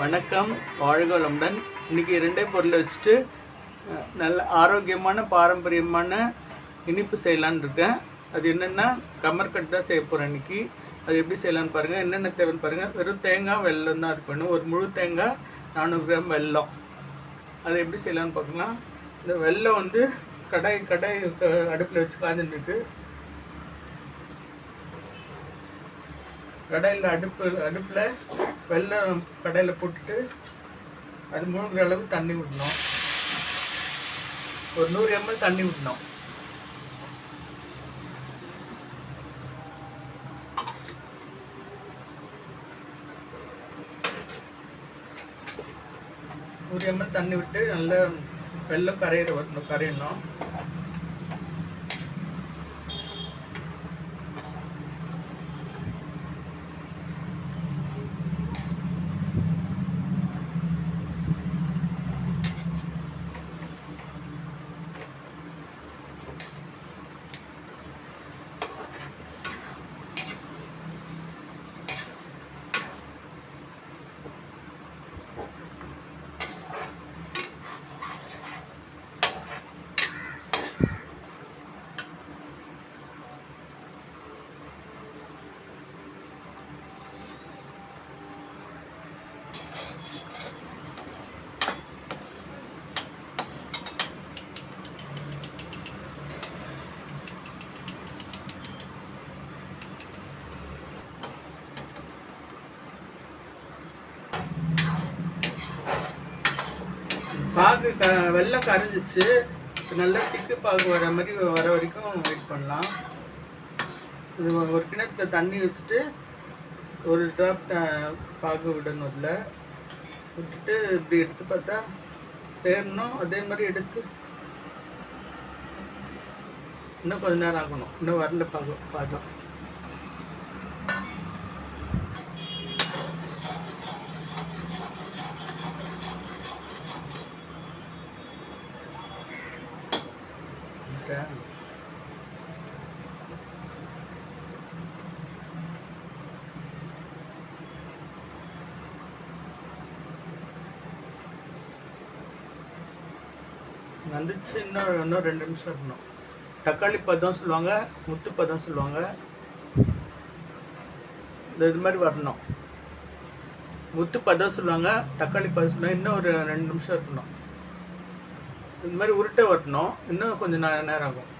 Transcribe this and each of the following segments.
வணக்கம் வாழ்க வளமுடன். இன்னைக்கு ரெண்டே பொருளை வச்சுட்டு நல்ல ஆரோக்கியமான பாரம்பரியமான இனிப்பு செய்யலான்னு இருக்கேன். அது என்னென்னா கமர்கட் தான் செய்ய போகிறேன் இன்னைக்கு. அது எப்படி செய்யலான்னு பாருங்கள் என்னென்ன தேவைன்னு பாருங்கள் வெறும் தேங்காய் வெல்லம் தான் அது ஒரு முழு தேங்காய் நானூறு கிராம் வெல்லம். அதை எப்படி செய்யலான்னு பார்க்கலாம். இந்த வெல்லம் வந்து கடாய் கடாய் அடுப்பில் வச்சு காய்ஞ்சிட்டு இருக்கு கடாயில் அடுப்பு அடுப்பில் வெள்ளம் கடையில் போட்டுட்டு அது மூழ்கிற அளவுக்கு தண்ணி விடணும். ஒரு நூறு எம்எல் தண்ணி விடணும். நூறு எம்எல் தண்ணி விட்டு நல்லா வெள்ளம் கரையிற வரணும் கரையணும். பாகு க வெள்ளம் கரைஞ்சிச்சு. நல்லா திக்கு பாகு வர மாதிரி வர வரைக்கும் வெயிட் பண்ணலாம். இது ஒரு- கிணத்துல தண்ணி வச்சுட்டு ஒரு ட்ராப் த பாகு விடணும் அதில். விட்டுட்டு இப்படி எடுத்து பார்த்தா சேரணும் அதே மாதிரி எடுத்து. இன்னும் கொஞ்ச நேரம் ஆகணும். இன்னும் வரல பாகு பார்த்தோம் வந்துச்சு இன்னும் இன்னும் ரெண்டு நிமிஷம் இருக்கணும். தக்காளி பதம் சொல்லுவாங்க முத்து பதம் சொல்லுவாங்க. இந்த இது மாதிரி வரணும். முத்து பதம் சொல்லுவாங்க தக்காளி பதம் சொல்லுவாங்க இன்னும் ஒரு ரெண்டு நிமிஷம் இருக்கணும். இந்த மாதிரி உருட்டை வரணும். இன்னும் கொஞ்சம் நேரம் ஆகும்.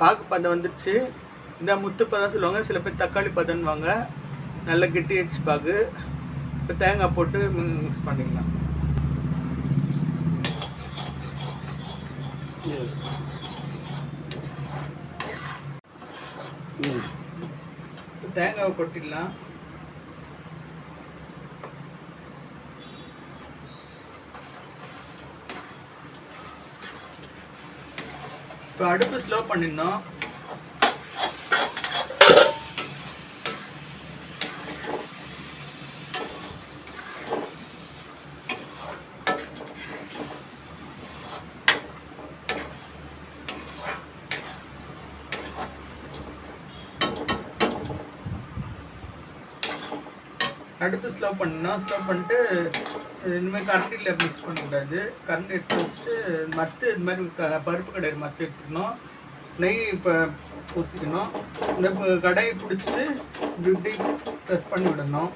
பாகு பதம் வந்துடுச்சு இந்த முத்து பதம் சொல்லுவாங்க. சில பேர் தக்காளி பதம்வாங்க நல்லா கெட்டி அடிச்சு பாகு. இப்போ தேங்காய் போட்டு மிக்ஸ் பண்ணிக்கலாம். இப்போ தேங்காவை கொட்டிடலாம். இப்போ அடுப்பு ஸ்லோ பண்ணியிருந்தோம் அடுப்பு ஸ்லோ பண்ணணும் ஸ்லோ பண்ணிட்டு இனிமேல் கரண்டியில் மிக்ஸ் பண்ணக்கூடாது. கரண்டி எடுத்து வச்சுட்டு மத்து இது மாதிரி க பருப்பு கடையில் மத்து எடுத்துக்கணும். நெய் இப்போ பூசிக்கணும். இந்த கடையை பிடிச்சிட்டு இப்படி இப்படி ப்ரெஸ் பண்ணி விடணும்.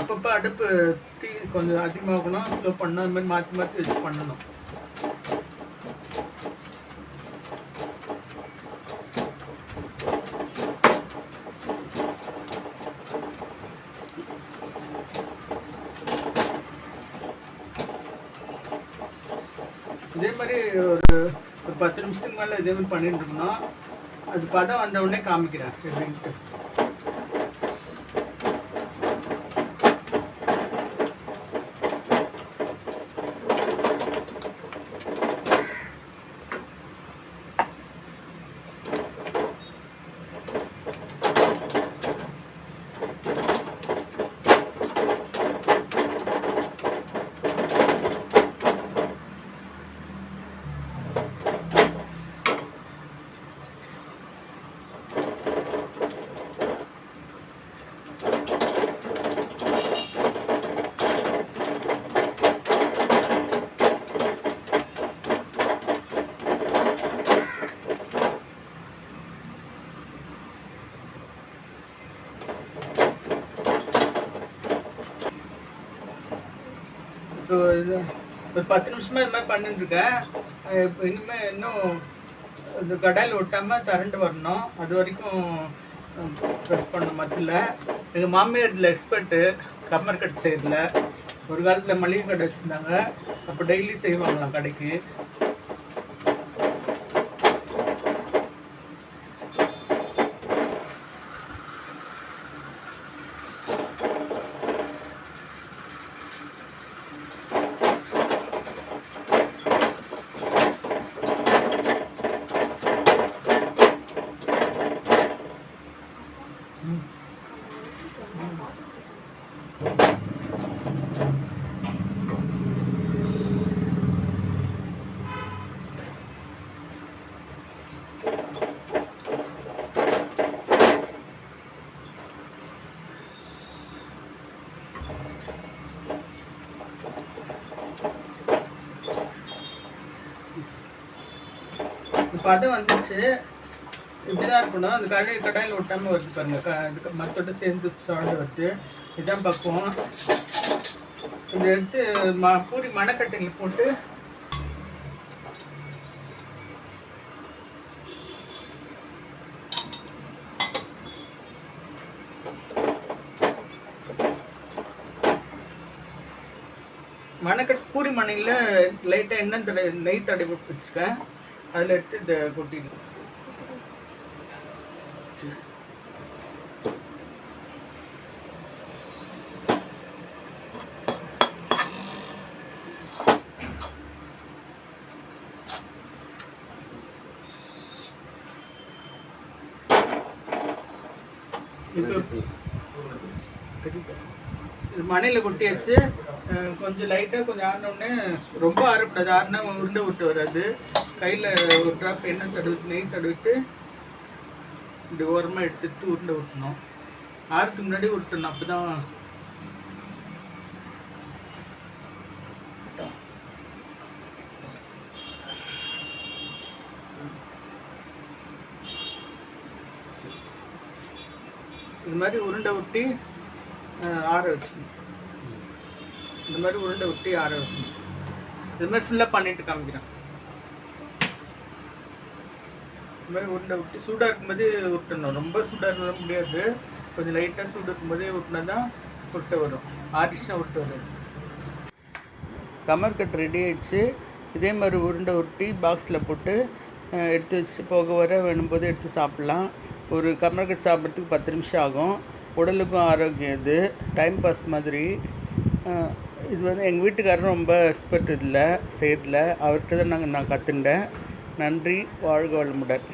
அப்பப்போ அடுப்பு தீ கொஞ்சம் அதிகமாகணும். ஸ்லோ பண்ணணும். அது மாதிரி மாற்றி மாற்றி வச்சு பண்ணணும் இதே மாதிரி ஒரு ஒரு பத்து நிமிஷத்துக்கு மேலே இதே மாதிரி பண்ணிட்டு இருந்தோம் அது பதம் வந்த உடனே காமிக்கிறேன் எப்படின்ட்டு ஒரு பத்து நிமிஷமாக இது மாதிரி பண்ணிட்டுருக்கேன். இப்போ இனிமேல் இன்னும் இந்த கடாயில் ஒட்டாமல் திரண்டு வரணும். அது வரைக்கும் ப்ரெஸ் பண்ணணும் மத்தியில். எங்கள் மாமியார் இதில் எக்ஸ்பர்ட்டு கம்மர் கட் செய்யறதில்ல ஒரு காலத்தில் மளிகை கடை வச்சுருந்தாங்க. அப்போ டெய்லி செய்வாங்களாம் கடைக்கு. பதம் அது வந்துச்சு. இப்படிதான் இருக்கணும். அந்த கடையில் கடையில் ஒட்டாமல் வருது பாருங்க. க இதுக்கு சேர்ந்து சாண்டு வருது இதுதான் பக்குவம். இதை எடுத்து ம பூரி மணக்கட்டையில் போட்டு மணக்கட் பூரி மணையில் லைட்டாக எண்ணெய் தடை நெய் தடவி வச்சுருக்கேன். அதில் எடுத்து இந்த கொட்டிடலாம் இப்போ இது மணையில் கொட்டியாச்சு. கொஞ்சம் லைட்டாக கொஞ்சம் ஆடினோடனே ரொம்ப ஆறக்கூடாது. ஆடினா உருண்டை விட்டு வராது. கையில் ஒரு ட்ராப் எண்ணெய் தடவிட்டு நெய் தடவிட்டு இப்படி ஓரமாக எடுத்துட்டு உருண்டை விட்டணும் ஆறுக்கு முன்னாடி விட்டணும் அப்போ தான் இது மாதிரி உருண்டை விட்டி ஆற வச்சுக்கணும் இந்த மாதிரி உருண்டை விட்டி ஆற வைக்கணும் இது மாதிரி ஃபுல்லாக பண்ணிட்டு காமிக்கிறேன் இந்த மாதிரி உருண்டை விட்டு சூடாக இருக்கும்போது விட்டுணும் ரொம்ப சூடாக இருக்க முடியாது. கொஞ்சம் லைட்டாக சூடு இருக்கும்போதே விட்டினா தான் விட்டு வரும். ஆரிஷாக விட்டு வராது. கமர் கட் ரெடி ஆயிடுச்சு. இதே மாதிரி உருண்டை உருட்டி பாக்ஸில் போட்டு எடுத்து வச்சு போக வர வேணும்போது எடுத்து சாப்பிட்லாம். ஒரு கமர் சாப்பிட்றதுக்கு பத்து நிமிஷம் ஆகும். உடலுக்கும் ஆரோக்கியம் இது. டைம் பாஸ் மாதிரி. இது வந்து எங்கள் வீட்டுக்காரரும் ரொம்ப எக்ஸ்பர்ட் இதில் செய்யறதில்ல அவர்கிட்ட தான் நாங்கள் நான் கற்றுண்டேன் நன்றி. வாழ்க வளமுடன்.